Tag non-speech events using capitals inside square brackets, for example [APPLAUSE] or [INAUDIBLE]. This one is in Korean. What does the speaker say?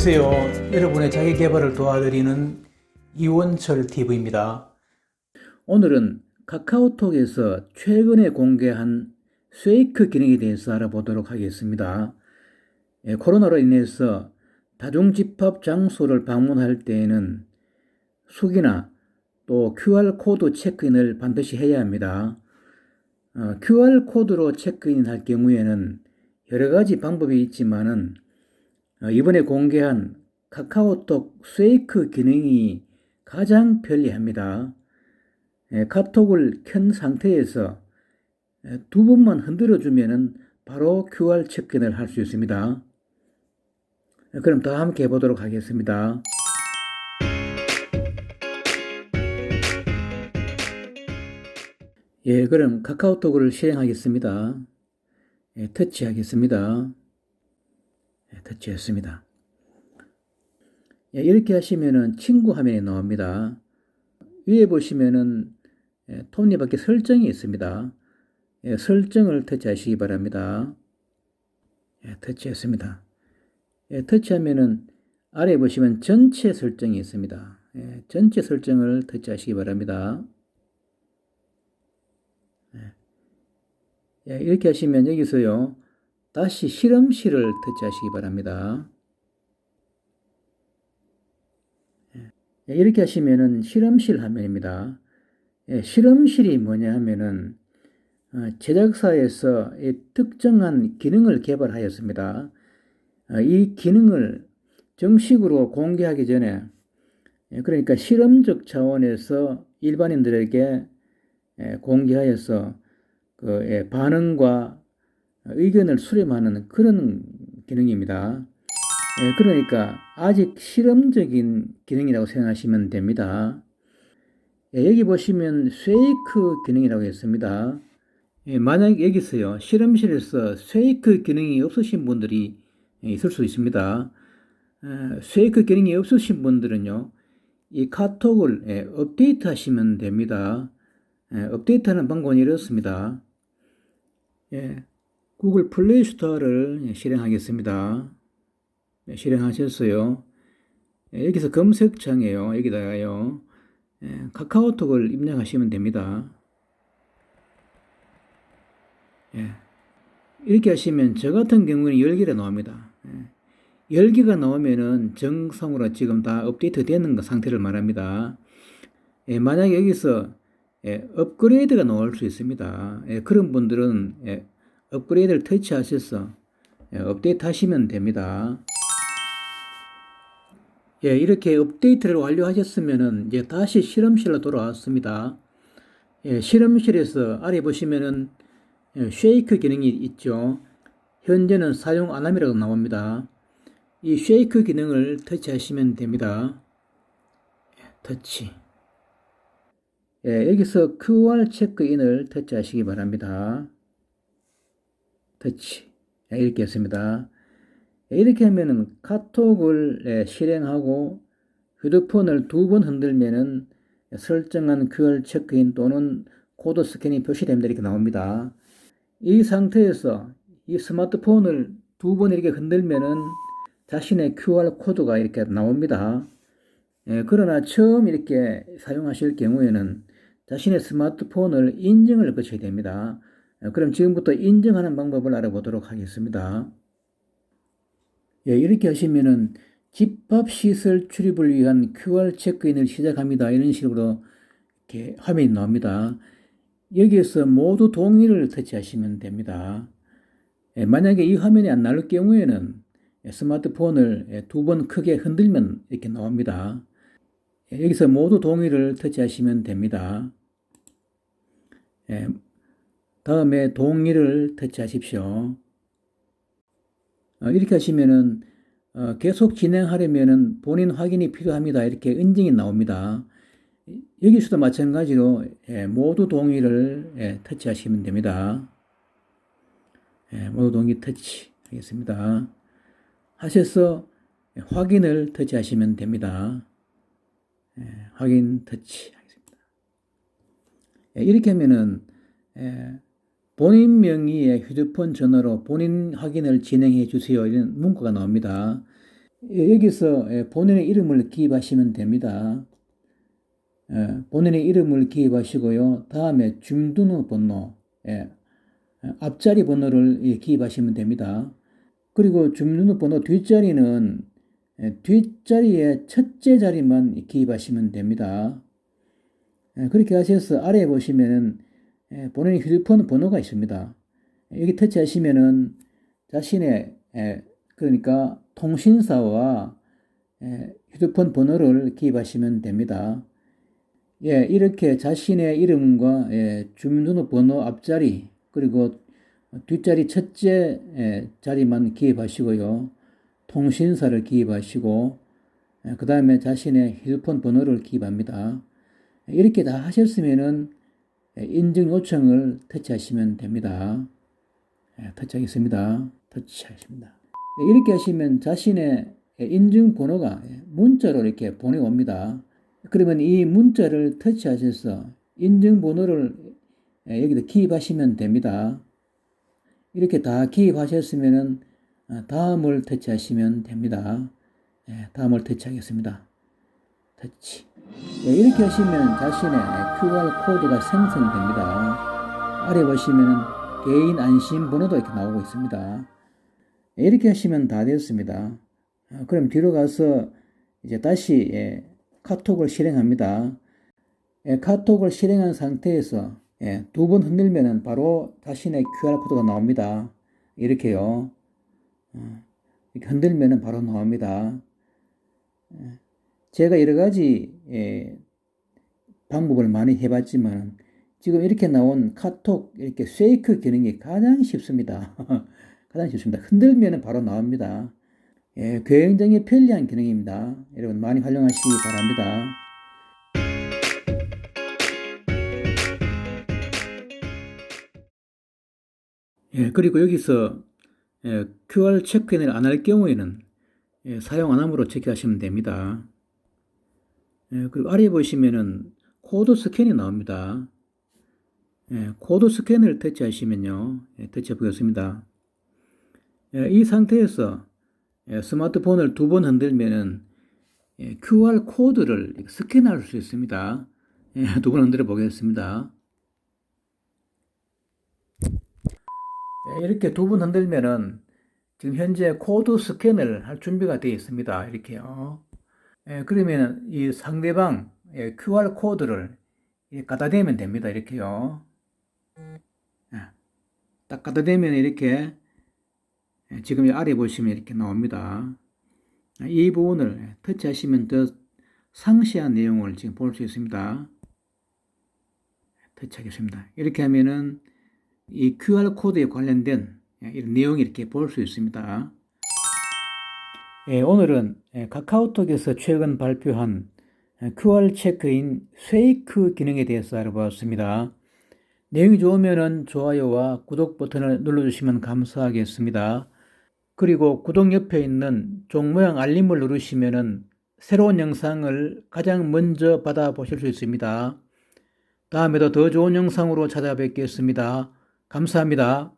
안녕하세요. 여러분의 자기 개발을 도와드리는 이원철 TV입니다. 오늘은 카카오톡에서 최근에 공개한 쉐이크 기능에 대해서 알아보도록 하겠습니다. 예, 코로나로 인해서 다중집합 장소를 방문할 때에는 숙이나 또 QR코드 체크인을 반드시 해야 합니다. 어, QR코드로 체크인 할 경우에는 여러 가지 방법이 있지만은 어, 이번에 공개한 카카오톡 쉐이크 기능이 가장 편리합니다. 예, 카톡을 켠 상태에서 예, 두 번만 흔들어 주면은 바로 QR 체크인을 할 수 있습니다. 예, 그럼 다 함께 해보도록 하겠습니다. 예, 그럼 카카오톡을 실행하겠습니다. 예, 터치하겠습니다. 예, 터치했습니다. 예, 이렇게 하시면은 친구 화면이 나옵니다. 위에 보시면은 예, 톱니바퀴 설정이 있습니다. 예, 설정을 터치하시기 바랍니다. 예, 터치했습니다. 예, 터치하면은 아래 보시면 전체 설정이 있습니다. 예, 전체 설정을 터치하시기 바랍니다. 이렇게 하시면 여기서요. 다시 실험실을 터치하시기 바랍니다. 예, 이렇게 하시면은 실험실 화면입니다. 예, 실험실이 뭐냐 하면은 어, 제작사에서 이 특정한 기능을 개발하였습니다. 어, 이 기능을 정식으로 공개하기 전에 예, 그러니까 실험적 차원에서 일반인들에게 예, 공개하여서 그 예, 반응과 의견을 수렴하는 그런 기능입니다. 예, 그러니까 아직 실험적인 기능이라고 생각하시면 됩니다. 예, 여기 보시면 쉐이크 기능이라고 했습니다. 예, 만약 여기서요 실험실에서 쉐이크 기능이 없으신 분들이 있을 수 있습니다. 쉐이크 기능이 없으신 분들은요 이 카톡을 업데이트 하시면 됩니다. 업데이트하는 방법은 이렇습니다. 구글 플레이 스토어를 실행하겠습니다. 네, 실행하셨어요. 예, 여기서 검색창에요. 여기다가요. 예, 카카오톡을 입력하시면 됩니다. 예, 이렇게 하시면 저 같은 경우는 10개가 나옵니다. 10개가 나오면은 정상으로 지금 다 업데이트 되는 상태를 말합니다. 만약에 여기서 업그레이드가 나올 수 있습니다. 그런 분들은 업그레이드를 터치하셔서 업데이트 하시면 됩니다. 예, 이렇게 업데이트를 완료하셨으면은 이제 다시 실험실로 돌아왔습니다. 예, 실험실에서 아래 보시면은 예, 쉐이크 기능이 있죠. 현재는 사용 안 함이라고 나옵니다. 이 쉐이크 기능을 터치하시면 됩니다. 예, 터치. 예, 여기서 QR 체크인을 터치하시기 바랍니다. 터치. 예, 이렇게 했습니다. 이렇게 하면은 카톡을 예, 실행하고 휴대폰을 두 번 흔들면은 설정한 QR 체크인 또는 코드 스캔이 표시됩니다. 이렇게 나옵니다. 이 상태에서 이 스마트폰을 두 번 이렇게 흔들면은 자신의 QR 코드가 이렇게 나옵니다. 예, 그러나 처음 이렇게 사용하실 경우에는 자신의 스마트폰을 인증을 거쳐야 됩니다. 예, 그럼 지금부터 인증하는 방법을 알아보도록 하겠습니다. 예, 이렇게 하시면은 집합시설 출입을 위한 QR 체크인을 시작합니다. 이런 식으로 이렇게 화면이 나옵니다. 여기에서 모두 동의를 터치하시면 됩니다. 예, 만약에 이 화면이 안 나올 경우에는 스마트폰을 예, 두번 크게 흔들면 이렇게 나옵니다. 예, 여기서 모두 동의를 터치하시면 됩니다. 예, 다음에 동의를 터치하십시오. 어, 이렇게 하시면은 어, 계속 진행하려면은 본인 확인이 필요합니다. 이렇게 인증이 나옵니다. 여기서도 마찬가지로 예, 모두 동의를 예, 터치하시면 됩니다. 예, 모두 동의 터치 하겠습니다. 하셔서 확인을 터치하시면 됩니다. 확인 터치 하겠습니다. 이렇게 하면은 본인 명의의 휴대폰 전화로 본인 확인을 진행해 주세요. 이런 문구가 나옵니다. 예, 여기서 예, 본인의 이름을 기입하시면 됩니다. 예, 본인의 이름을 기입하시고요. 다음에 주민등록 번호, 예, 앞자리 번호를 예, 기입하시면 됩니다. 그리고 주민등록 번호 뒷자리는 예, 뒷자리의 첫째 자리만 기입하시면 됩니다. 예, 그렇게 하셔서 아래에 보시면은 예, 본인의 휴대폰 번호가 있습니다. 여기 터치하시면은 자신의 예, 그러니까 통신사와 예, 휴대폰 번호를 기입하시면 됩니다. 예, 이렇게 자신의 이름과 예, 주민등록번호 앞자리 그리고 뒷자리 첫째 예, 자리만 기입하시고요. 통신사를 기입하시고 그 다음에 자신의 휴대폰 번호를 기입합니다. 이렇게 다 하셨으면은 예, 인증 요청을 터치하시면 됩니다. 예, 터치하겠습니다. 터치하십니다. 예, 이렇게 하시면 자신의 인증 번호가 예, 문자로 이렇게 보내옵니다. 그러면 이 문자를 터치하셔서 인증 번호를 예, 여기다 기입하시면 됩니다. 이렇게 다 기입하셨으면은 아, 다음을 터치하시면 됩니다. 예, 다음을 터치하겠습니다. 터치. 예, 이렇게 하시면 자신의 QR 코드가 생성됩니다. 아래 보시면은 개인 안심 번호도 이렇게 나오고 있습니다. 예, 이렇게 하시면 다 되었습니다. 아, 그럼 뒤로 가서 이제 다시 예, 카톡을 실행합니다. 예, 카톡을 실행한 상태에서 예, 두 번 흔들면은 바로 자신의 QR 코드가 나옵니다. 이렇게요. 어, 이렇게 흔들면은 바로 나옵니다. 예, 제가 여러 가지 예, 방법을 많이 해봤지만 지금 이렇게 나온 카톡 이렇게 쉐이크 기능이 가장 쉽습니다. [LAUGHS] 가장 쉽습니다. 흔들면은 바로 나옵니다. 예, 굉장히 편리한 기능입니다. 여러분 많이 활용하시기 바랍니다. 예, 그리고 여기서 예, QR 체크인을 안 할 경우에는 예, 사용 안 함으로 체크하시면 됩니다. 예, 그리고 아래 보시면은 코드 스캔이 나옵니다. 예, 코드 스캔을 터치하시면요. 예, 터치해 보겠습니다. 예, 이 상태에서 예, 스마트폰을 두 번 흔들면은 예, QR 코드를 스캔할 수 있습니다. 예, [LAUGHS] 두 번 흔들어 보겠습니다. 예, 이렇게 두 번 흔들면은 지금 현재 코드 스캔을 할 준비가 되어 있습니다. 이렇게요. 예, 그러면 이 상대방 예, QR 코드를 예, 갖다 대면 됩니다. 이렇게요. 예, 딱 갖다 대면 이렇게 예, 지금 이 아래 보시면 이렇게 나옵니다. 이 부분을 터치하시면 더 상세한 내용을 지금 볼 수 있습니다. 터치하겠습니다. 이렇게 하면은 이 QR 코드에 관련된 예, 이런 내용이 이렇게 볼 수 있습니다. 예, 오늘은 예, 카카오톡에서 최근 발표한 예, QR 체크인 쉐이크 기능에 대해서 알아보았습니다. 내용이 좋으면 좋아요와 구독 버튼을 눌러주시면 감사하겠습니다. 그리고 구독 옆에 있는 종 모양 알림을 누르시면 새로운 영상을 가장 먼저 받아보실 수 있습니다. 다음에도 더 좋은 영상으로 찾아뵙겠습니다. 감사합니다.